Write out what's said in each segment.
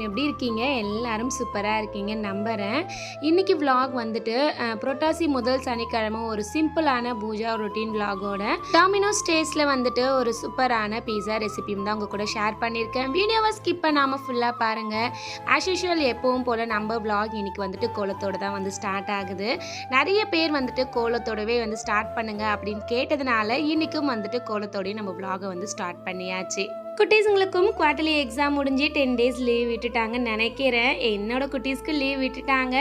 எல்லாரும் எப்படி இருக்கீங்க? எல்லாரும் சூப்பராக இருக்கீங்க. நம்புகிறேன் இன்றைக்கி விலாக் வந்துட்டு புரட்டாசி முதல் சனிக்கிழமை ஒரு சிம்பிளான பூஜா ரொட்டீன் விலாகோட டாமினோ ஸ்டேஸில் வந்துட்டு ஒரு சூப்பரான பீஸா ரெசிபியும் தான் உங்கள் கூட ஷேர் பண்ணியிருக்கேன். வீடியோவை ஸ்கிப் பண்ணாமல் ஃபுல்லாக பாருங்கள் ஆஸ் யூஷுவல் எப்பவும் போல் நம்ம விலாக் இன்றைக்கி வந்துட்டு கோலத்தோட தான் வந்து ஸ்டார்ட் ஆகுது. நிறைய பேர் வந்துட்டு கோலத்தோடவே வந்து ஸ்டார்ட் பண்ணுங்கள் அப்படின்னு கேட்டதுனால இன்றைக்கும் வந்துட்டு கோலத்தோடய நம்ம விலாகை வந்து ஸ்டார்ட் பண்ணியாச்சு. குட்டீஸுங்களுக்கும் குவார்டர்லி எக்ஸாம் முடிஞ்சு டென் டேஸ் லீவ் விட்டுட்டாங்கன்னு நினைக்கிறேன். என்னோட குட்டீஸ்க்கு லீவ் விட்டுட்டாங்க.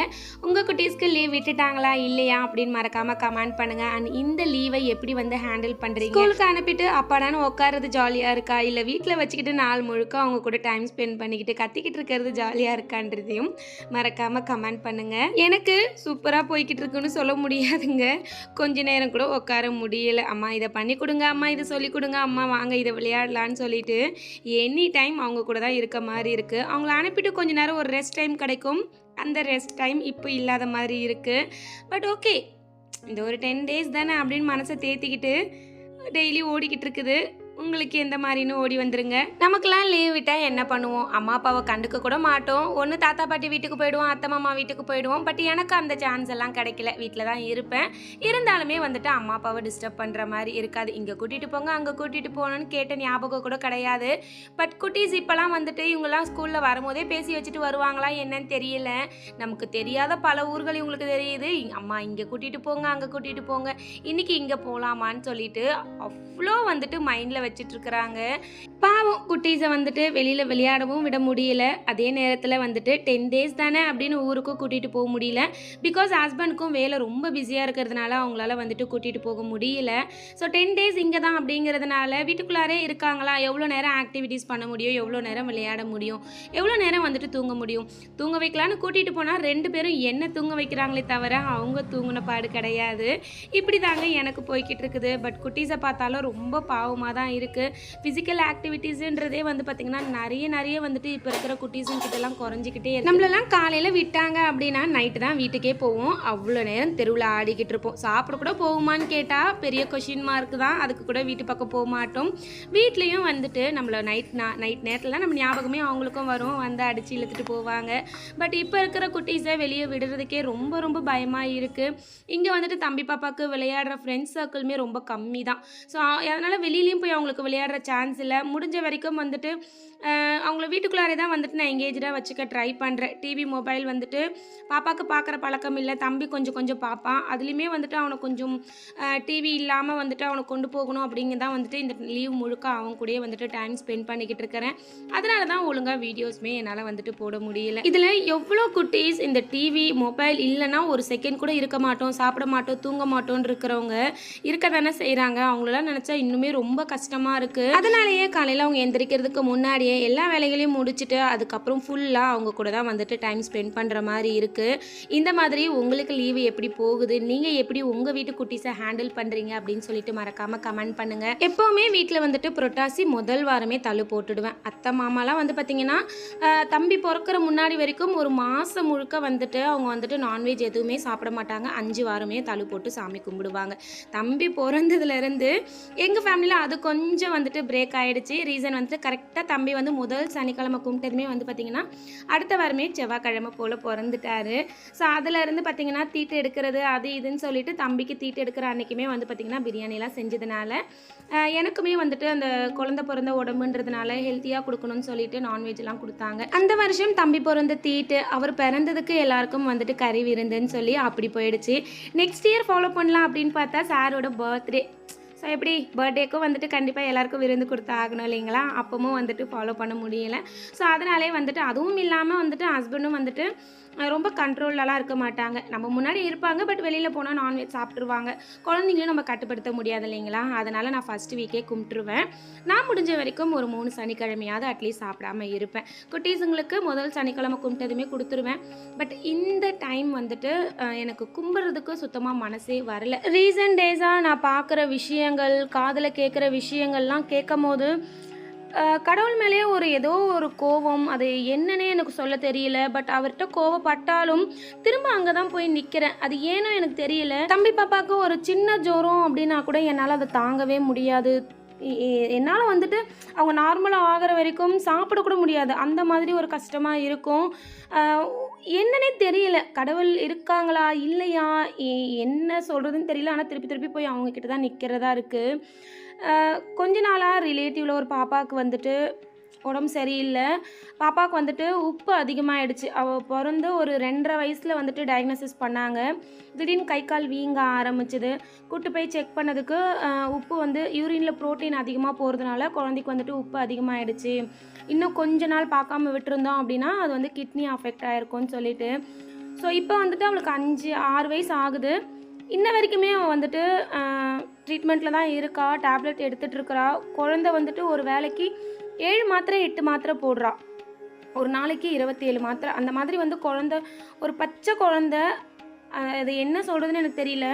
உங்கள் குட்டீஸ்க்கு லீவ் விட்டுட்டாங்களா இல்லையா அப்படின்னு மறக்காமல் கமெண்ட் பண்ணுங்கள் அண்ட் இந்த லீவை எப்படி வந்து ஹேண்டில் பண்ணுறீங்க ஸ்கூலுக்கு அனுப்பிட்டு அப்பாடான்னு உட்காறது ஜாலியாக இருக்கா? இல்லை வீட்டில் வச்சுக்கிட்டு நாள் முழுக்க அவங்க கூட டைம் ஸ்பெண்ட் பண்ணிக்கிட்டு கத்திக்கிட்டு இருக்கிறது ஜாலியாக இருக்கான்றதையும் மறக்காமல் கமெண்ட் பண்ணுங்கள் எனக்கு சூப்பராக போய்கிட்டு இருக்குன்னு சொல்ல முடியாதுங்க. கொஞ்ச நேரம் கூட உட்கார முடியல. அம்மா இதை பண்ணி கொடுங்க அம்மா இதை சொல்லி கொடுங்க அம்மா வாங்க இதை விளையாடலான்னு சொல்லிட்டு எனி டைம் அவங்க கூட தான் இருக்க மாதிரி இருக்குது அவங்கள அனுப்பிட்டு கொஞ்ச நேரம் ஒரு ரெஸ்ட் டைம் கிடைக்கும். அந்த ரெஸ்ட் டைம் இப்போ இல்லாத மாதிரி இருக்குது பட் ஓகே இந்த ஒரு டென் டேஸ் தானே அப்படின்னு மனசை தேத்திக்கிட்டு டெய்லி ஓடிக்கிட்டு இருக்குது. உங்களுக்கு எந்த மாதிரின்னு ஓடி வந்துருங்க. நமக்கெல்லாம் லீவ் விட்டால் என்ன பண்ணுவோம்? அம்மா அப்பாவை கண்டுக்க கூட மாட்டோம். ஒன்று தாத்தா பாட்டி வீட்டுக்கு போயிடுவோம். அத்தை மாமா வீட்டுக்கு போயிடுவோம். பட் எனக்கு அந்த சான்ஸ் எல்லாம் கிடைக்கல. வீட்டில் தான் இருப்பேன். இருந்தாலுமே வந்துட்டு அம்மா அப்பாவை டிஸ்டர்ப் பண்ணுற மாதிரி இருக்காது. இங்கே கூட்டிகிட்டு போங்க அங்கே கூட்டிகிட்டு போகணும்னு கேட்ட ஞாபகம் கூட கிடையாது. பட் குட்டீஸ் இப்போலாம் வந்துட்டு இவங்கெல்லாம் ஸ்கூலில் வரும்போதே பேசி வச்சுட்டு வருவாங்களா என்னன்னு தெரியல. நமக்கு தெரியாத பல ஊர்கள் இவங்களுக்கு தெரியுது. அம்மா இங்கே கூட்டிகிட்டு போங்க அங்கே கூட்டிகிட்டு போங்க. இன்றைக்கி இங்கே போகலாமான்னு சொல்லிட்டு அவ்வளோ வந்துட்டு மைண்டில் வச்சுட்டு இருக்கிறாங்க பாவம் குட்டீஸை வந்துட்டு வெளியில் விளையாடவும் விட முடியல. அதே நேரத்தில் வந்துட்டு டென் டேஸ் தானே அப்படின்னு ஊருக்கும் கூட்டிகிட்டு போக முடியல. பிகாஸ் ஹஸ்பண்டுக்கும் வேலை ரொம்ப பிஸியாக இருக்கிறதுனால அவங்களால வந்துட்டு கூட்டிகிட்டு போக முடியல. ஸோ டென் டேஸ் இங்கே தான் அப்படிங்கிறதுனால வீட்டுக்குள்ளாரே இருக்காங்களா? எவ்வளோ நேரம் ஆக்டிவிட்டீஸ் பண்ண முடியும்? எவ்வளோ நேரம் விளையாட முடியும்? எவ்வளோ நேரம் வந்துட்டு தூங்க முடியும்? தூங்க வைக்கலான்னு கூட்டிகிட்டு போனால் ரெண்டு பேரும் என்ன தூங்க வைக்கிறாங்களே தவிர அவங்க தூங்கின பாடு கிடையாது. இப்படி தாங்க எனக்கு போய்கிட்டு இருக்குது. பட் குட்டீஸை பார்த்தாலும் ரொம்ப பாவமாக தான் இருக்குது ஃபிசிக்கல் ஆக்டிவிட்டீஸுன்றதே வந்து பார்த்திங்கன்னா நிறைய நிறைய வந்துட்டு இப்போ இருக்கிற குட்டீஸுங்க கிட்டலாம் குறைஞ்சிக்கிட்டே நம்மளெல்லாம் காலையில் விட்டாங்க அப்படின்னா நைட்டு தான் வீட்டுக்கே போவோம். அவ்வளோ நேரம் தெருவில் ஆடிக்கிட்டு இருப்போம். சாப்பிட கூட போகுமான்னு கேட்டால் பெரிய கொஷின் மார்க் தான். அதுக்கு கூட வீட்டு பக்கம் போக மாட்டோம். வீட்லேயும் வந்துட்டு நம்மள நைட் நைட் நேரத்தில் நம்ம ஞாபகமே அவங்களுக்கும் வரும். வந்து அடித்து இழுத்துட்டு போவாங்க. பட் இப்போ இருக்கிற குட்டீஸை வெளியே விடுறதுக்கே ரொம்ப ரொம்ப பயமாக இருக்குது இங்கே வந்துட்டு தம்பி பாப்பாவுக்கு விளையாடுற ஃப்ரெண்ட்ஸ் சர்க்கிளுமே ரொம்ப கம்மி தான் ஸோ அதனால் வெளியிலையும் போய் அவங்களுக்கு விளையாடுற சான்ஸ் இல்லை. முடிஞ்ச வரைக்கும் வந்துட்டு அவங்கள வீட்டுக்குள்ளாரே தான் வந்துட்டு நான் எங்கேஜாக வச்சுக்க ட்ரை பண்ணுறேன் டிவி மொபைல் வந்துட்டு பாப்பாவுக்கு பார்க்குற பழக்கம் இல்லை தம்பி கொஞ்சம் கொஞ்சம் பார்ப்பான் அதுலேயுமே வந்துட்டு அவனை கொஞ்சம் டிவி இல்லாமல் வந்துட்டு அவனை கொண்டு போகணும் அப்படிங்க தான் வந்துட்டு இந்த லீவ் முழுக்க அவன் கூடயே வந்துட்டு டைம் ஸ்பெண்ட் பண்ணிக்கிட்டு இருக்கிறேன். அதனால தான் ஒழுங்காக வீடியோஸ்மே என்னால் வந்துட்டு போட முடியல. இதில் எவ்வளோ குட்டீஸ் இந்த டிவி மொபைல் இல்லைன்னா ஒரு செகண்ட் கூட இருக்க மாட்டோம் சாப்பிட மாட்டோம் தூங்க மாட்டோம்னு இருக்கிறவங்க இருக்க தானே செய்கிறாங்க அவங்களெல்லாம் நினச்சா இன்னுமே ரொம்ப கஷ்டமாக இருக்குது அதனாலேயே காலையில் அவங்க எந்திரிக்கிறதுக்கு முன்னாடி முன்னாடியே எல்லா வேலைகளையும் முடிச்சுட்டு அதுக்கப்புறம் ஃபுல்லாக அவங்க கூட தான் வந்துட்டு டைம் ஸ்பெண்ட் பண்ணுற மாதிரி இருக்குது இந்த மாதிரி உங்களுக்கு லீவு எப்படி போகுது? நீங்கள் எப்படி உங்கள் வீட்டு குட்டீஸை ஹேண்டில் பண்ணுறீங்க அப்படின்னு சொல்லிட்டு மறக்காமல் கமெண்ட் பண்ணுங்கள் எப்போவுமே வீட்டில் வந்துட்டு புரட்டாசி முதல் வாரமே தள்ளு போட்டுடுவேன். அத்தை மாமாலாம் வந்து பார்த்திங்கன்னா தம்பி பிறக்கிற முன்னாடி வரைக்கும் ஒரு மாதம் முழுக்க வந்துட்டு அவங்க வந்துட்டு நான்வெஜ் எதுவுமே சாப்பிட மாட்டாங்க. அஞ்சு வாரமே தள்ளு போட்டு சாமி கும்பிடுவாங்க. தம்பி பிறந்ததுலேருந்து எங்கள் ஃபேமிலியில் அது கொஞ்சம் வந்துட்டு பிரேக் ஆகிடுச்சு ரீசன் வந்துட்டு கரெக்டாக தம்பி வந்து முதல் சனிக்கிழமை கும்பிட்டதுமே வந்து பார்த்திங்கன்னா அடுத்த வாரமே செவ்வாய்க்கிழமை போல் பிறந்துட்டாரு. ஸோ அதில் இருந்து பார்த்திங்கன்னா தீட்டு எடுக்கிறது அது இதுன்னு சொல்லிட்டு தம்பிக்கு தீட்டு எடுக்கிற அன்றைக்குமே வந்து பார்த்திங்கன்னா பிரியாணிலாம் செஞ்சதுனால எனக்குமே வந்துட்டு அந்த குழந்தை பிறந்த உடம்புன்றதுனால ஹெல்த்தியாக கொடுக்கணும்னு சொல்லிட்டு நான்வெஜ்லாம் கொடுத்தாங்க. அந்த வருஷம் தம்பி பிறந்த தீட்டு அவர் பிறந்ததுக்கு எல்லாருக்கும் வந்துட்டு கறி விருந்துன்னு சொல்லி அப்படி போயிடுச்சு. நெக்ஸ்ட் இயர் ஃபாலோ பண்ணலாம் அப்படின்னு பார்த்தா சாரோட பர்த்டே ஸோ எப்படி? பர்த்டேக்கும் வந்துட்டு கண்டிப்பாக எல்லாருக்கும் விருந்து கொடுத்து ஆகணும் இல்லைங்களா? அப்பவும் வந்துட்டு ஃபாலோ பண்ண முடியலை. ஸோ அதனாலே வந்துட்டு அதுவும் இல்லாமல் வந்துட்டு ஹஸ்பண்டும் வந்துட்டு ரொம்ப கண்ட்ரோல்லலாம் இருக்க மாட்டாங்க. நம்ம முன்னாடி இருப்பாங்க பட் வெளியில் போனால் நான்வெஜ் சாப்பிட்ருவாங்க குழந்தைங்களும் நம்ம கட்டுப்படுத்த முடியாது இல்லைங்களா? அதனால் நான் ஃபஸ்ட் வீக்கே கும்பிட்டுருவேன். நான் முடிஞ்ச வரைக்கும் ஒரு மூணு சனிக்கிழமையாவது அட்லீஸ்ட் சாப்பிடாம இருப்பேன். குட்டீஸுங்களுக்கு முதல் சனிக்கிழமை கும்பிட்டதுமே கொடுத்துருவேன். பட் இந்த டைம் வந்துட்டு எனக்கு கும்பிட்றதுக்கு சுத்தமாக மனசே வரல. ரீசன்ட் டேஸாக நான் பார்க்குற விஷயம் விஷயங்கள் காதில் கேட்குற விஷயங்கள்லாம் கேட்கும் போது கடவுள் மேலேயே ஒரு ஏதோ ஒரு கோவம் அது என்னன்னே எனக்கு சொல்ல தெரியல. பட் அவர்கிட்ட கோவப்பட்டாலும் திரும்ப அங்கே தான் போய் நிற்கிறேன் அது ஏனோ எனக்கு தெரியல. தம்பி பாப்பாவுக்கு ஒரு சின்ன ஜோரம் அப்படின்னா கூட என்னால் அதை தாங்கவே முடியாது. என்னால் வந்துட்டு அவங்க நார்மலாக ஆகிற வரைக்கும் சாப்பிட கூட முடியாது. அந்த மாதிரி ஒரு கஷ்டமாக இருக்கும். என்னன்னே தெரியல. கடவுள் இருக்காங்களா? இல்லையா? என்ன சொல்கிறதுன்னு தெரியல. ஆனால் திருப்பி திருப்பி போய் அவங்க கிட்ட தான் நிற்கிறதா இருக்குது கொஞ்ச நாளாக ரிலேட்டிவில் ஒரு பாப்பாவுக்கு வந்துட்டு உடம்பு சரியில்லை. பாப்பாவுக்கு வந்துட்டு உப்பு அதிகமாகிடுச்சு அவள் பிறந்து ஒரு ரெண்டரை வயசில் வந்துட்டு டயக்னோசிஸ் பண்ணாங்க. திடீர்னு கை கால் வீங்க ஆரம்பிச்சுது. கூட்டு போய் செக் பண்ணதுக்கு உப்பு வந்து யூரினில் புரோட்டீன் அதிகமாக போகிறதுனால குழந்தைக்கு வந்துட்டு உப்பு அதிகமாகிடுச்சு இன்னும் கொஞ்ச நாள் பார்க்காம விட்டுருந்தோம் அப்படின்னா அது வந்து கிட்னி அஃபெக்ட் ஆகிருக்கும்னு சொல்லிட்டு. ஸோ இப்போ வந்துட்டு அவளுக்கு அஞ்சு ஆறு வயசு ஆகுது. இன்ன வரைக்குமே அவள் வந்துட்டு ட்ரீட்மெண்ட்டில் தான் இருக்கா டேப்லெட் எடுத்துகிட்டு குழந்த குழந்தை வந்துட்டு ஒரு வேலைக்கு ஏழு மாத்திரை எட்டு மாத்திரை போடுறா. ஒரு நாளைக்கு இருபத்தி ஏழு மாத்திரை. அந்த மாதிரி வந்து குழந்த ஒரு பச்சை குழந்த அது என்ன சொல்கிறதுன்னு எனக்கு தெரியல.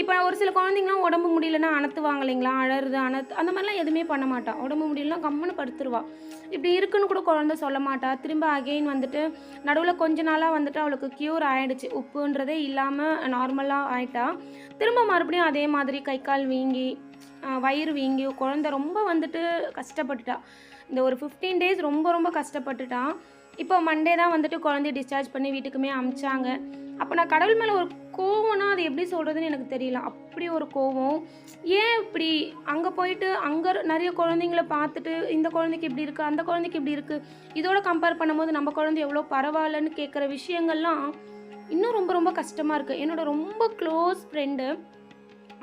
இப்போ ஒரு சில குழந்தைங்களாம் உடம்பு முடியலன்னா அணத்துவாங்க இல்லைங்களா? அழறது அணத்து அந்த மாதிரிலாம் எதுவுமே பண்ண மாட்டா. உடம்பு முடியலன்னா கம்முன்னு படுத்துருவா. இப்படி இருக்குன்னு கூட குழந்த சொல்ல மாட்டா. திரும்ப அகெயின் வந்துட்டு நடுவில் கொஞ்ச நாளாக வந்துட்டு அவளுக்கு க்யூர் ஆயிடுச்சு. உப்புன்றதே இல்லாமல் நார்மலாக ஆயிட்டா. திரும்ப மறுபடியும் அதே மாதிரி கை கால் வீங்கி வயிறு வீங்கி குழந்த ரொம்ப வந்துட்டு கஷ்டப்பட்டுட்டா. இந்த ஒரு ஃபிஃப்டீன் டேஸ் ரொம்ப ரொம்ப கஷ்டப்பட்டுட்டான். இப்போ மண்டே தான் வந்துட்டு குழந்தைய டிஸ்சார்ஜ் பண்ணி வீட்டுக்குமே அமிச்சாங்க. அப்போ நான் கடவுள் மேலே ஒரு கோவம்னா அது எப்படி சொல்கிறதுன்னு எனக்கு தெரியல. அப்படி ஒரு கோவம். ஏன் இப்படி? அங்கே போயிட்டு அங்கே நிறைய குழந்தைங்கள பார்த்துட்டு இந்த குழந்தைக்கு இப்படி இருக்குது அந்த குழந்தைக்கு இப்படி இருக்குது இதோட கம்பேர் பண்ணும்போது நம்ம குழந்தை எவ்வளோ பரவாயில்லன்னு கேட்குற விஷயங்கள்லாம் இன்னும் ரொம்ப ரொம்ப கஷ்டமாக இருக்குது என்னோட ரொம்ப க்ளோஸ் ஃப்ரெண்டு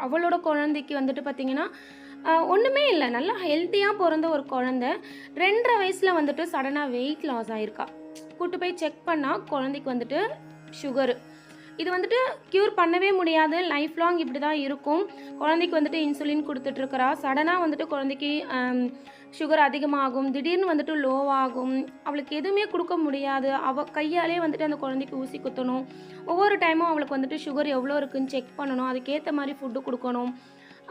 அவளோட குழந்தைக்கு வந்துட்டு பார்த்திங்கன்னா ஒன்றுமே இல்லை. நல்லா ஹெல்த்தியாக பிறந்த ஒரு குழந்தை. ரெண்டரை வயசில் வந்துட்டு சடனாக வெயிட் லாஸ் ஆகிருக்கா கூட்டு போய் செக் பண்ணால் குழந்தைக்கு வந்துட்டு சுகரு இது வந்துட்டு க்யூர் பண்ணவே முடியாது. லைஃப் லாங் இப்படி தான் இருக்கும். குழந்தைக்கு வந்துட்டு இன்சுலின் கொடுத்துட்ருக்கிறா சடனாக வந்துட்டு குழந்தைக்கு சுகர் அதிகமாகும். திடீர்னு வந்துட்டு லோவாகும் அவளுக்கு எதுவுமே கொடுக்க முடியாது. அவள் கையாலே வந்துட்டு அந்த குழந்தைக்கு ஊசி குத்தணும். ஒவ்வொரு டைமும் அவளுக்கு வந்துட்டு சுகர் எவ்வளோ இருக்குன்னு செக் பண்ணணும். அதுக்கேற்ற மாதிரி ஃபுட்டு கொடுக்கணும்.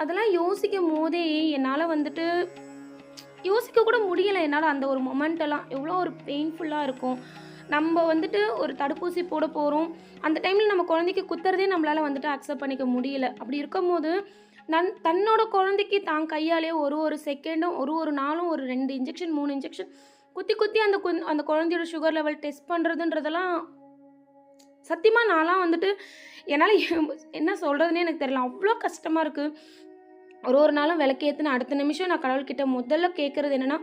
அதெல்லாம் யோசிக்கும் போதே என்னால் வந்துட்டு யோசிக்க கூட முடியலை. என்னால் அந்த ஒரு மொமெண்ட்டெல்லாம் எவ்வளோ ஒரு பெயின்ஃபுல்லாக இருக்கும். நம்ம வந்துட்டு ஒரு தடுப்பூசி போட போகிறோம் அந்த டைமில் நம்ம குழந்தைக்கு குத்துறதே நம்மளால் வந்துட்டு அக்செப்ட் பண்ணிக்க முடியல. அப்படி இருக்கும்போது நன் தன்னோட குழந்தைக்கு தான் கையாலே ஒரு ஒரு செகண்டும் ஒரு ஒரு நாளும் ஒரு ரெண்டு இன்ஜெக்ஷன் மூணு இன்ஜெக்ஷன் குத்தி குத்தி அந்த குந் அந்த குழந்தையோட சுகர் லெவல் டெஸ்ட் பண்ணுறதுன்றதெல்லாம் சத்தியமாக நான்லாம் வந்துட்டு என்னால் என்ன சொல்கிறதுனே எனக்கு தெரியல. அவ்வளோ கஷ்டமாக இருக்குது ஒரு ஒரு நாளும் விளக்கேற்றுன அடுத்த நிமிஷம் நான் கடவுள்கிட்ட முதல்ல கேட்குறது என்னென்னா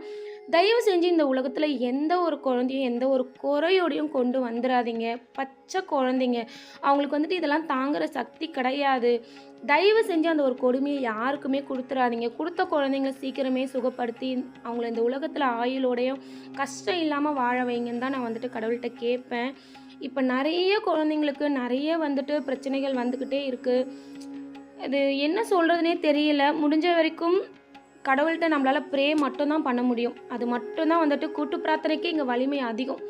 தயவு செஞ்சு இந்த உலகத்தில் எந்த ஒரு குழந்தையும் எந்த ஒரு குறையோடையும் கொண்டு வந்துடாதீங்க பச்சை குழந்தைங்க. அவங்களுக்கு வந்துட்டு இதெல்லாம் தாங்குற சக்தி கிடையாது. தயவு செஞ்சு அந்த ஒரு கொடுமையை யாருக்குமே கொடுத்துடாதீங்க கொடுத்த குழந்தைங்களை சீக்கிரமே சுகப்படுத்தி அவங்கள இந்த உலகத்தில் ஆயுளோடையும் கஷ்டம் இல்லாமல் வாழ வைங்கன்னு தான் நான் வந்துட்டு கடவுள்கிட்ட கேட்பேன். இப்போ நிறைய குழந்தைங்களுக்கு நிறைய வந்துட்டு பிரச்சனைகள் வந்துக்கிட்டே இருக்குது அது என்ன சொல்கிறதுனே தெரியல. முடிஞ்ச வரைக்கும் கடவுள்கிட்ட நம்மளால் ப்ரே மட்டும்தான் பண்ண முடியும். அது மட்டும்தான் வந்துட்டு கூட்டு பிரார்த்தனைக்கு இங்கே வலிமை அதிகம்.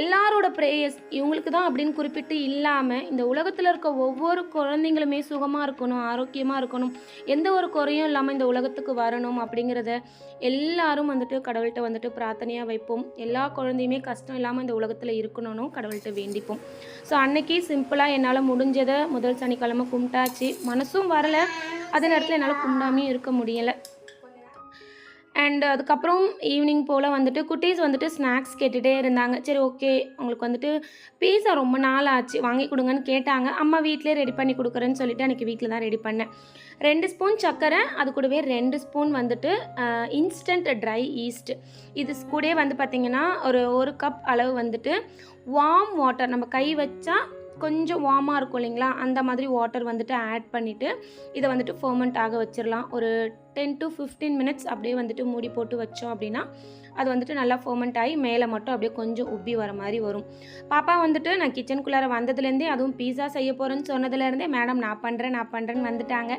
எல்லாரோட ப்ரேயர்ஸ் இவங்களுக்கு தான் அப்படின்னு குறிப்பிட்டு இல்லாமல் இந்த உலகத்தில் இருக்க ஒவ்வொரு குழந்தைங்களுமே சுகமாக இருக்கணும் ஆரோக்கியமாக இருக்கணும். எந்த ஒரு குறையும் இல்லாமல் இந்த உலகத்துக்கு வரணும் அப்படிங்கிறத எல்லாரும் வந்துட்டு கடவுள்கிட்ட வந்துட்டு பிரார்த்தனையாக வைப்போம். எல்லா குழந்தையுமே கஷ்டம் இல்லாமல் இந்த உலகத்தில் இருக்கணும்னு கடவுள்கிட்ட வேண்டிப்போம். ஸோ அன்னைக்கு சிம்பிளாக என்னால் முடிஞ்சதை முதல் சனிக்கிழமை கும்பிட்டாச்சு. மனசும் வரலை. அதே நேரத்தில் என்னால் கும்பிடாமையும் இருக்க முடியலை. அண்ட் அதுக்கப்புறம் ஈவினிங் போல் வந்துட்டு குட்டீஸ் வந்துட்டு ஸ்நாக்ஸ் கேட்டுகிட்டே இருந்தாங்க. சரி ஓகே உங்களுக்கு வந்துட்டு பீஸா ரொம்ப நாள் ஆச்சு. வாங்கி கொடுங்கன்னு கேட்டாங்க. அம்மா வீட்டிலே ரெடி பண்ணி கொடுக்குறேன்னு சொல்லிட்டு அன்றைக்கி வீட்டில் தான் ரெடி பண்ணேன். ரெண்டு ஸ்பூன் சர்க்கரை அது கூடவே ரெண்டு ஸ்பூன் வந்துட்டு இன்ஸ்டன்ட் ட்ரை ஈஸ்ட் இது கூடவே வந்து பார்த்திங்கன்னா ஒரு ஒரு கப் அளவு வந்துட்டு வார்ம் வாட்டர் நம்ம கை வச்சா கொஞ்சம் வார்மாக இருக்கும் இல்லைங்களா? அந்த மாதிரி வாட்டர் வந்துட்டு ஆட் பண்ணிவிட்டு இதை வந்துட்டு ஃபர்மெண்ட் ஆக வச்சிடலாம் ஒரு டென் டு ஃபிஃப்டீன் மினிட்ஸ் அப்படியே வந்துட்டு மூடி போட்டு வச்சோம் அப்படின்னா அது வந்துட்டு நல்லா ஃபர்மெண்ட் ஆகி மேலே மட்டும் அப்படியே கொஞ்சம் உப்பி வர மாதிரி வரும். பாப்பா வந்துட்டு நான் கிச்சனுக்குள்ளார வந்ததுலேருந்தே அதுவும் பீஸா செய்ய போகிறேன்னு சொன்னதுலேருந்தே மேடம் நான் பண்ணுறேன் நான் பண்ணுறேன்னு வந்துட்டாங்க.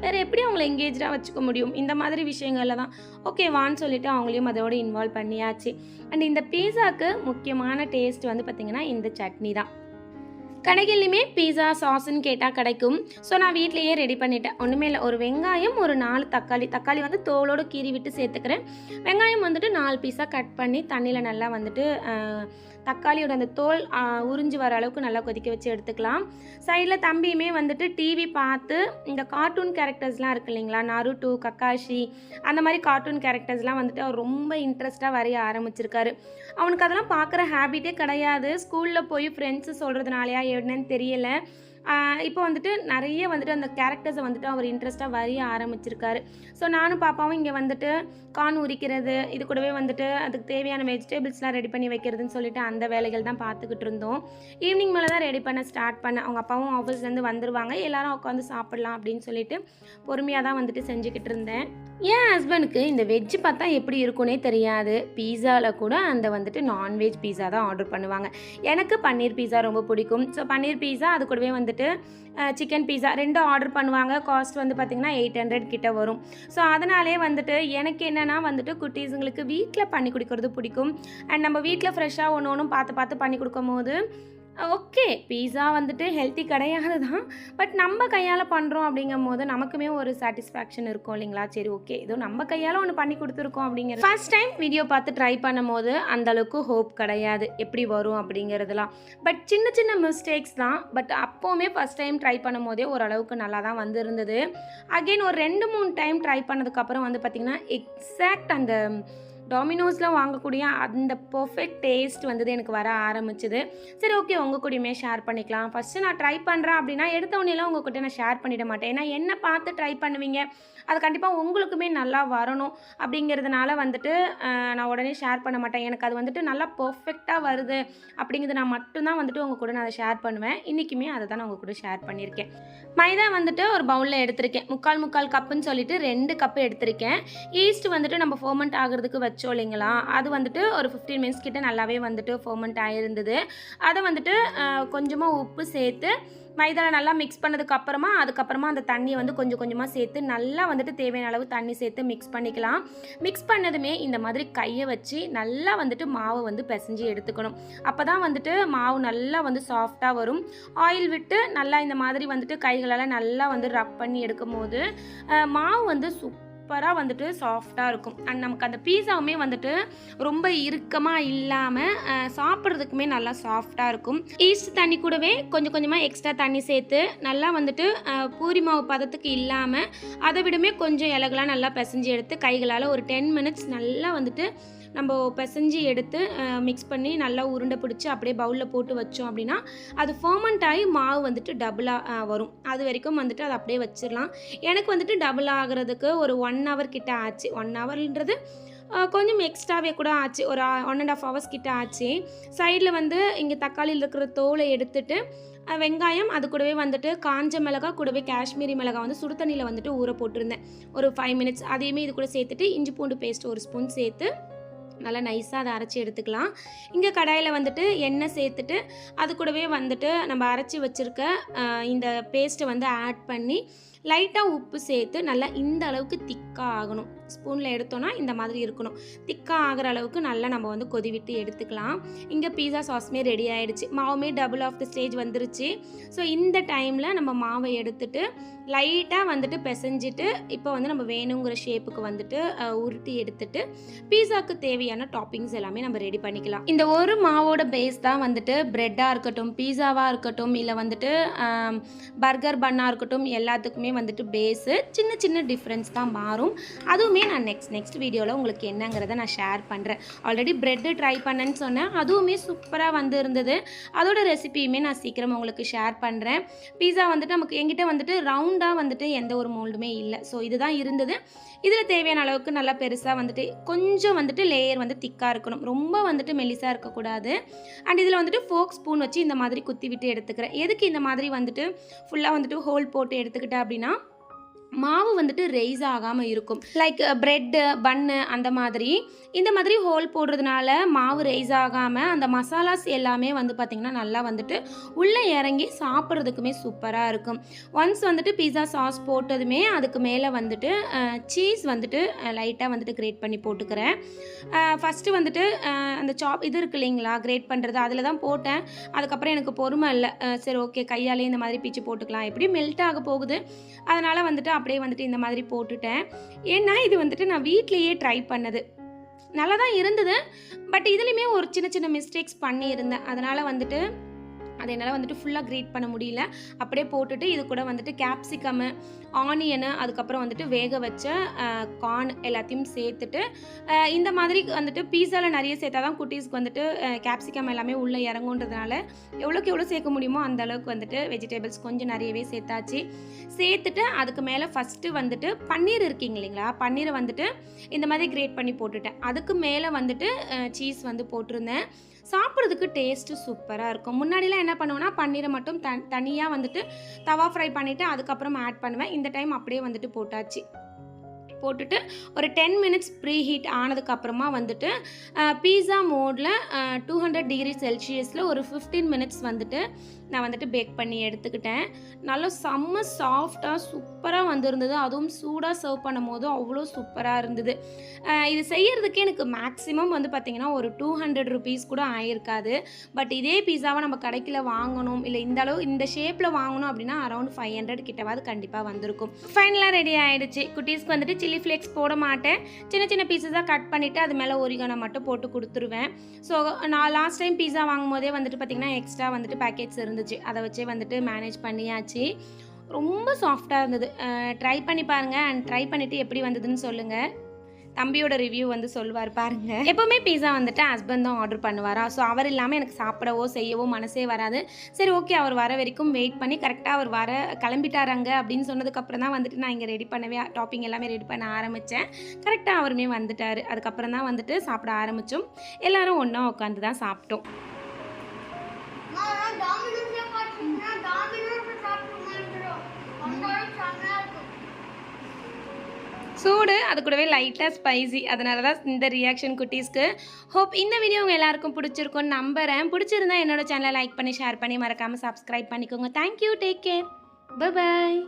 வேறு எப்படி அவங்கள எங்கேஜாக வச்சுக்க முடியும்? இந்த மாதிரி விஷயங்களில் தான். ஓகே வான்னு சொல்லிவிட்டு அவங்களையும் அதோட இன்வால்வ் பண்ணியாச்சு. அண்ட் இந்த பீஸாவுக்கு முக்கியமான டேஸ்ட் வந்து பார்த்திங்கன்னா இந்த சட்னி தான். கடைகள்லையுமே பீஸா சாஸ்ன்னு கேட்டால் கிடைக்கும். ஸோ நான் வீட்லேயே ரெடி பண்ணிட்டேன். ஒன்றுமே இல்லை. ஒரு வெங்காயம் ஒரு நாலு தக்காளி. தக்காளி வந்து தோலோடு கீறி விட்டு சேர்த்துக்கிறேன். வெங்காயம் வந்துட்டு நாலு பீஸாக கட் பண்ணி தண்ணியில் நல்லா வந்துட்டு தக்காளியோட அந்த தோல் உறிஞ்சி உறிஞ்சு வர அளவுக்கு நல்லா கொதிக்க வச்சு எடுத்துக்கலாம். சைடில் தம்பியுமே வந்துட்டு டிவி பார்த்து இந்த கார்ட்டூன் கேரக்டர்ஸ்லாம் இருக்கு இல்லைங்களா? நருட்டு கக்காஷி அந்த மாதிரி கார்ட்டூன் கேரக்டர்ஸ்லாம் வந்துட்டு அவர் ரொம்ப இன்ட்ரெஸ்ட்டாக வரைய ஆரம்பிச்சிருக்காரு. அவனுக்கு அதெல்லாம் பார்க்குற ஹேபிட்டே கிடையாது. ஸ்கூலில் போய் ஃப்ரெண்ட்ஸு சொல்கிறதுனாலயா என்னன்னு தெரியலை. இப்போ வந்துட்டு நிறைய வந்துட்டு அந்த கேரக்டர்ஸை வந்துட்டு அவர் இன்ட்ரெஸ்ட்டாக வரைய ஆரம்பிச்சிருக்காரு. ஸோ நானும் பாப்பாவும் இங்கே வந்துட்டு கான் உரிக்கிறது இது கூடவே வந்துட்டு அதுக்கு தேவையான வெஜிடபிள்ஸ்லாம் ரெடி பண்ணி வைக்கிறதுன்னு சொல்லிட்டு அந்த வேலைகள் தான் பார்த்துக்கிட்டு இருந்தோம். ஈவினிங் மேலே தான் ரெடி பண்ண ஸ்டார்ட் பண்ண அவங்க அப்பாவும் ஆஃபீஸ்லேருந்து வந்துருவாங்க. எல்லாரும் உட்காந்து சாப்பிட்லாம் அப்படின்னு சொல்லிட்டு பொறுமையாக தான் வந்துட்டு செஞ்சுக்கிட்டு இருந்தேன். என் ஹஸ்பண்டுக்கு இந்த வெஜ்ஜு பார்த்தா எப்படி இருக்கும்னே தெரியாது. பீஸாவில் கூட அந்த வந்துட்டு நான்வெஜ் பீஸா தான் ஆர்டர் பண்ணுவாங்க. எனக்கு பன்னீர் பீஸா ரொம்ப பிடிக்கும். ஸோ பன்னீர் பீஸா அது கூடவே வந்துட்டு சிக்கன் பீஸா ரெண்டும் ஆர்டர் பண்ணுவாங்க. காஸ்ட் வந்து பார்த்திங்கன்னா எயிட் ஹண்ட்ரட் கிட்ட வரும். ஸோ அதனாலே வந்துட்டு எனக்கு என்னென்னா வந்துட்டு குட்டீஸுங்களுக்கு வீட்டில் பண்ணி கொடுக்கறது பிடிக்கும். அண்ட் நம்ம வீட்டில் ஃப்ரெஷ்ஷாக ஒன்று ஒன்றும் பார்த்து பார்த்து பண்ணி கொடுக்கும் போது ஓகே பீஸா வந்துட்டு ஹெல்த்தி கிடையாது தான் பட் நம்ம கையால் பண்ணுறோம் அப்படிங்கும் போது நமக்குமே ஒரு சாட்டிஸ்ஃபேக்ஷன் இருக்கும் இல்லைங்களா? சரி ஓகே ஏதோ நம்ம கையால் ஒன்று பண்ணி கொடுத்துருக்கோம் அப்படிங்கிற ஃபர்ஸ்ட் டைம் வீடியோ பார்த்து ட்ரை பண்ணும்போது அந்த அளவுக்கு ஹோப் கிடையாது. எப்படி வரும் அப்படிங்கிறதுலாம். பட் சின்ன சின்ன மிஸ்டேக்ஸ் தான். பட் அப்போவுமே ஃபஸ்ட் டைம் ட்ரை பண்ணும் போதே ஓரளவுக்கு நல்லா தான் வந்திருந்தது. அகெயின் ஒரு ரெண்டு மூணு டைம் ட்ரை பண்ணதுக்கப்புறம் வந்து பார்த்திங்கன்னா எக்ஸாக்ட் அந்த டொமினோஸில் வாங்கக்கூடிய அந்த பர்ஃபெக்ட் டேஸ்ட் வந்தது எனக்கு வர ஆரம்பிச்சுது. சரி ஓகே உங்கள் கூடயுமே ஷேர் பண்ணிக்கலாம். ஃபஸ்ட்டு நான் ட்ரை பண்ணுறேன் அப்படின்னா எடுத்த உடனேலாம் உங்கள் கிட்ட நான் ஷேர் பண்ணிட மாட்டேன். ஏன்னா என்ன பார்த்து ட்ரை பண்ணுவீங்க. அது கண்டிப்பாக உங்களுக்குமே நல்லா வரணும் அப்படிங்கிறதுனால வந்துட்டு நான் உடனே ஷேர் பண்ண மாட்டேன். எனக்கு அது வந்துட்டு நல்லா பர்ஃபெக்டாக வருது அப்படிங்கிறது நான் மட்டும்தான் வந்துட்டு உங்கள் கூட நான் அதை ஷேர் பண்ணுவேன். இன்றைக்குமே அதை தான் நான் உங்கள் கூட ஷேர் பண்ணியிருக்கேன். மைதா வந்துட்டு ஒரு பவுலில் எடுத்திருக்கேன். முக்கால் முக்கால் கப்புன்னு சொல்லிட்டு ரெண்டு கப்பு எடுத்திருக்கேன். ஈஸ்ட் வந்துட்டு நம்ம ஃபோமெண்ட் ஆகிறதுக்கு வச்சு வச்சோம் இல்லைங்களா? அது வந்துட்டு ஒரு ஃபிஃப்டீன் மினிட்ஸ் கிட்ட நல்லாவே வந்துட்டு ஃபோமெண்ட் ஆகிருந்தது அதை வந்துட்டு கொஞ்சமாக உப்பு சேர்த்து மைதாவில் நல்லா மிக்ஸ் பண்ணதுக்கு அப்புறமா அதுக்கப்புறமா அந்த தண்ணியை வந்து கொஞ்சம் கொஞ்சமாக சேர்த்து நல்லா வந்துட்டு தேவையான அளவு தண்ணி சேர்த்து மிக்ஸ் பண்ணிக்கலாம். மிக்ஸ் பண்ணதுமே இந்த மாதிரி கையை வச்சு நல்லா வந்துட்டு மாவை வந்து பிசைஞ்சு எடுத்துக்கணும். அப்போ தான் வந்துட்டு மாவு நல்லா வந்து சாஃப்டாக வரும். ஆயில் விட்டு நல்லா இந்த மாதிரி வந்துட்டு கைகளால் நல்லா வந்து ரப் பண்ணி எடுக்கும் போது மாவு வந்து சூப்பராக வந்துட்டு சாஃப்டாக இருக்கும். அண்ட் நமக்கு அந்த பீஸாவுமே வந்துட்டு ரொம்ப இறுக்கமாக இல்லாமல் சாப்பிட்றதுக்குமே நல்லா சாஃப்டாக இருக்கும். ஈஸ்ட் தண்ணி கூடவே கொஞ்சம் கொஞ்சமாக எக்ஸ்ட்ரா தண்ணி சேர்த்து நல்லா வந்துட்டு பூரி மாவு பதத்துக்கு இல்லாமல் அதை விடமே கொஞ்சம் இலகெல்லாம் நல்லா பிசைஞ்சு எடுத்து கைகளால் ஒரு டென் மினிட்ஸ் நல்லா வந்துட்டு நம்ம பிசைஞ்சு எடுத்து மிக்ஸ் பண்ணி நல்லா உருண்டை பிடிச்சி அப்படியே பவுலில் போட்டு வச்சோம் அப்படின்னா அது ஃபர்மெண்ட் ஆகி மாவு வந்துட்டு டபுளாக வரும். அது வரைக்கும் வந்துட்டு அதை அப்படியே வச்சிடலாம். எனக்கு வந்துட்டு டபுள் ஆகிறதுக்கு ஒரு ஒன் ஹவர் கிட்ட ஆச்சு. ஒன் ஹவர்ன்றது கொஞ்சம் எக்ஸ்ட்ராவே கூட ஆச்சு. ஒரு ஒன் அண்ட் ஆஃப் ஹவர்ஸ் கிட்ட ஆச்சு. சைடில் வந்து இங்கே தக்காளியில் இருக்கிற தோலை எடுத்துட்டு வெங்காயம் அது கூடவே வந்துட்டு காஞ்ச மிளகா கூடவே காஷ்மீரி மிளகா வந்து சுடுதண்ணியில் வந்துட்டு ஊற போட்டிருந்தேன். ஒரு ஃபைவ் மினிட்ஸ் அதையுமே இது கூட சேர்த்துட்டு இஞ்சி பூண்டு பேஸ்ட் ஒரு ஸ்பூன் சேர்த்து நல்லா நைஸாக அதை அரைச்சி எடுத்துக்கலாம். இங்கே கடாயில் வந்துட்டு எண்ணெய் சேர்த்துட்டு அது கூடவே வந்துட்டு நம்ம அரைச்சி வச்சுருக்க இந்த பேஸ்ட்டை வந்து ஆட் பண்ணி லைட்டாக உப்பு சேர்த்து நல்லா இந்த அளவுக்கு திக்காக ஆகணும். ஸ்பூனில் எடுத்தோன்னா இந்த மாதிரி இருக்கணும். திக்காக ஆகிற அளவுக்கு நல்லா நம்ம வந்து கொதி விட்டு எடுத்துக்கலாம். இங்கே பீஸா சாஸ்மே ரெடி ஆகிடுச்சு மாவுமே டபுள் ஆஃப் த ஸ்டேஜ் வந்துருச்சு. ஸோ இந்த டைமில் நம்ம மாவை எடுத்துட்டு லைட்டாக வந்துட்டு பிசைஞ்சிட்டு இப்போ வந்து நம்ம வேணுங்கிற ஷேப்புக்கு வந்துட்டு உருட்டி எடுத்துட்டு பீஸாவுக்கு தேவையான டாப்பிங்ஸ் எல்லாமே நம்ம ரெடி பண்ணிக்கலாம். இந்த ஒரு மாவோட பேஸ் தான் வந்துட்டு ப்ரெட்டாக இருக்கட்டும் பீஸாவாக இருக்கட்டும் இல்லை வந்துட்டு பர்கர் பண்ணாக இருக்கட்டும் எல்லாத்துக்குமே வந்துட்டு பேஸு சின்ன சின்ன டிஃப்ரென்ஸ் தான் மாறும். அதுவுமே நான் நெக்ஸ்ட் நெக்ஸ்ட் வீடியோவில் உங்களுக்கு என்னங்கிறத நான் ஷேர் பண்ணுறேன் ஆல்ரெடி ப்ரெட்டு ட்ரை பண்ணேன்னு சொன்னேன். அதுவுமே சூப்பராக வந்து இருந்தது. அதோட ரெசிபியுமே நான் சீக்கிரம் உங்களுக்கு ஷேர் பண்ணுறேன் பீஸா வந்துட்டு நமக்கு எங்கிட்ட வந்துட்டு ரவுண்டாக வந்துட்டு எந்த ஒரு மோல்டுமே இல்லை. ஸோ இதுதான் இருந்தது. இதில் தேவையான அளவுக்கு நல்லா பெருசாக வந்துட்டு கொஞ்சம் வந்துட்டு லேயர் வந்து திக்காக இருக்கணும். ரொம்ப வந்துட்டு மெலிசாக இருக்கக்கூடாது. அண்ட் இதில் வந்துட்டு ஃபோக் ஸ்பூன் வச்சு இந்த மாதிரி குத்தி விட்டு எடுத்துக்கிறேன். எதுக்கு இந்த மாதிரி வந்துட்டு ஃபுல்லாக வந்துட்டு ஹோல் போட்டு எடுத்துக்கிட்டேன் அப்படின்னா அப்படின்னா மாவு வந்துட்டு ரைஸ் ஆகாமல் இருக்கும். லைக் ப்ரெட்டு பன்னு அந்த மாதிரி. இந்த மாதிரி ஹோல் போடுறதுனால மாவு ரைஸ் ஆகாமல் அந்த மசாலாஸ் எல்லாமே வந்து பார்த்திங்கன்னா நல்லா வந்துட்டு உள்ளே இறங்கி சாப்பிட்றதுக்குமே சூப்பராக இருக்கும். ஒன்ஸ் வந்துட்டு பீஸா சாஸ் போட்டதுமே அதுக்கு மேலே வந்துட்டு சீஸ் வந்துட்டு லைட்டாக வந்துட்டு கிரேட் பண்ணி போட்டுக்கிறேன். ஃபஸ்ட்டு வந்துட்டு அந்த சாப் இது இருக்கு இல்லைங்களா கிரேட் பண்ணுறது அதில் தான் போட்டேன். அதுக்கப்புறம் எனக்கு பொறுமை இல்லை. சரி ஓகே கையாலே இந்த மாதிரி பிச்சு போட்டுக்கலாம். எப்படியும் மெல்ட் ஆக போகுது. அதனால் வந்துட்டு அப்படியே வந்துட்டு இந்த மாதிரி போட்டுட்டேன். ஏன்னா இது வந்துட்டு நான் வீட்லேயே ட்ரை பண்ணது. நல்லா தான் இருந்தது. பட் இதுலேயுமே ஒரு சின்ன சின்ன மிஸ்டேக்ஸ் பண்ணியிருந்தேன். அதனால் வந்துட்டு அதை என்னால் வந்துட்டு ஃபுல்லாக கிரேட் பண்ண முடியல. அப்படியே போட்டுட்டு இது கூட வந்துட்டு கேப்சிகமு ஆனியனு அதுக்கப்புறம் வந்துட்டு வேக வச்ச கார்ன் எல்லாத்தையும் சேர்த்துட்டு இந்த மாதிரி வந்துட்டு பீஸாவில் நிறைய சேர்த்தா தான் குட்டீஸ்க்கு வந்துட்டு கேப்சிகம் எல்லாமே உள்ளே இறங்குன்றதுனால எவ்வளோக்கு எவ்வளோ சேர்க்க முடியுமோ அந்த அளவுக்கு வந்துட்டு வெஜிடபிள்ஸ் கொஞ்சம் நிறையவே சேர்த்தாச்சு. சேர்த்துட்டு அதுக்கு மேலே ஃபஸ்ட்டு வந்துட்டு பன்னீர் இருக்கீங்க இல்லைங்களா? பன்னீரை வந்துட்டு இந்த மாதிரி கிரேட் பண்ணி போட்டுட்டேன். அதுக்கு மேலே வந்துட்டு சீஸ் வந்து போட்டிருந்தேன். சாப்பிட்றதுக்கு டேஸ்ட்டு சூப்பராக இருக்கும். முன்னாடிலாம் என்ன பண்ணுவேன்னா பன்னீரை மட்டும் தன் தனியாக வந்துட்டு தவா ஃப்ரை பண்ணிவிட்டு அதுக்கப்புறம் ஆட் பண்ணுவேன். இந்த டைம் அப்படியே வந்துட்டு போட்டாச்சு. போட்டுட்டு ஒரு டென் மினிட்ஸ் ப்ரீ ஹீட் ஆனதுக்கப்புறமா வந்துட்டு பீஸா மோடில் டூ ஹண்ட்ரட் டிகிரி செல்சியஸில் ஒரு ஃபிஃப்டீன் மினிட்ஸ் வந்துட்டு நான் வந்துட்டு பேக் பண்ணி எடுத்துக்கிட்டேன். நல்லா செம்ம சாஃப்டாக சூப்பராக வந்திருந்தது. அதுவும் சூடாக சர்வ் பண்ணும் போது அவ்வளோ சூப்பராக இருந்தது. இது செய்யறதுக்கே எனக்கு மேக்ஸிமம் வந்து பார்த்திங்கன்னா ஒரு டூ ஹண்ட்ரட் ருபீஸ் கூட ஆயிருக்காது. பட் இதே பீஸாவை நம்ம கடைக்கில் வாங்கணும் இல்லை இந்த அளவு இந்த ஷேப்பில் வாங்கணும் அப்படின்னா அரௌண்ட் ஃபைவ் ஹண்ட்ரட் கிட்டவாது கண்டிப்பாக வந்திருக்கும். ஃபைனலாக ரெடி ஆகிடுச்சு குட்டீஸ்க்கு வந்துட்டு சில்லி ஃப்ளேக்ஸ் போட மாட்டேன். சின்ன சின்ன பீஸஸாக கட் பண்ணிவிட்டு அது மேலே ஒரிகானோ மட்டும் போட்டு கொடுத்துருவேன். ஸோ நான் லாஸ்ட் டைம் பீஸா வாங்கும் போதே வந்துட்டு பார்த்திங்கன்னா எக்ஸ்ட்ரா வந்துட்டு பேக்கெட்ஸ் இருந்துச்சு. அதை வச்சே வந்துட்டு மேனேஜ் பண்ணியாச்சு. ரொம்ப சாஃப்டாக இருந்தது. ட்ரை பண்ணி பாருங்கள் அண்ட் ட்ரை பண்ணிவிட்டு எப்படி வந்ததுன்னு சொல்லுங்கள் தம்பியோட ரிவ்யூ வந்து சொல்லுவார் பாருங்க. எப்போவுமே பீஸா வந்துட்டு ஹஸ்பண்ட் தான் ஆர்டர் பண்ணுவாரா? ஸோ அவர் இல்லாமல் எனக்கு சாப்பிடவோ செய்யவோ மனசே வராது. சரி ஓகே அவர் வர வரைக்கும் வெயிட் பண்ணி கரெக்டாக அவர் வர கிளம்பிட்டாராங்க அப்படின்னு சொன்னதுக்கப்புறம் தான் வந்துட்டு நான் இங்கே ரெடி பண்ணவே டாப்பிங் எல்லாமே ரெடி பண்ண ஆரம்பித்தேன் கரெக்டாக அவருமே வந்துட்டார். அதுக்கப்புறம் தான் வந்துட்டு சாப்பிட ஆரம்பித்தோம் எல்லாரும் ஒன்றா உட்காந்து தான் சாப்பிட்டோம் நான் டாமினோஸ்ல பார்த்தீங்கன்னா டாமினோஸ் சாப்பிட்டு வந்துடும் அந்த அளவுக்கு செம்மையா இருக்கும் சூடு அது கூடவே லைட்டாக ஸ்பைசி அதனால தான் இந்த ரியாக்ஷன் குட்டீஸ்க்கு. ஹோப் இந்த வீடியோ உங்கள் எல்லாருக்கும் பிடிச்சிருக்கும்னு நம்புகிறேன் பிடிச்சிருந்தா என்னோட சேனலை லைக் பண்ணி ஷேர் பண்ணி மறக்காமல் சப்ஸ்கிரைப் பண்ணிக்கோங்க. Thank you take care bye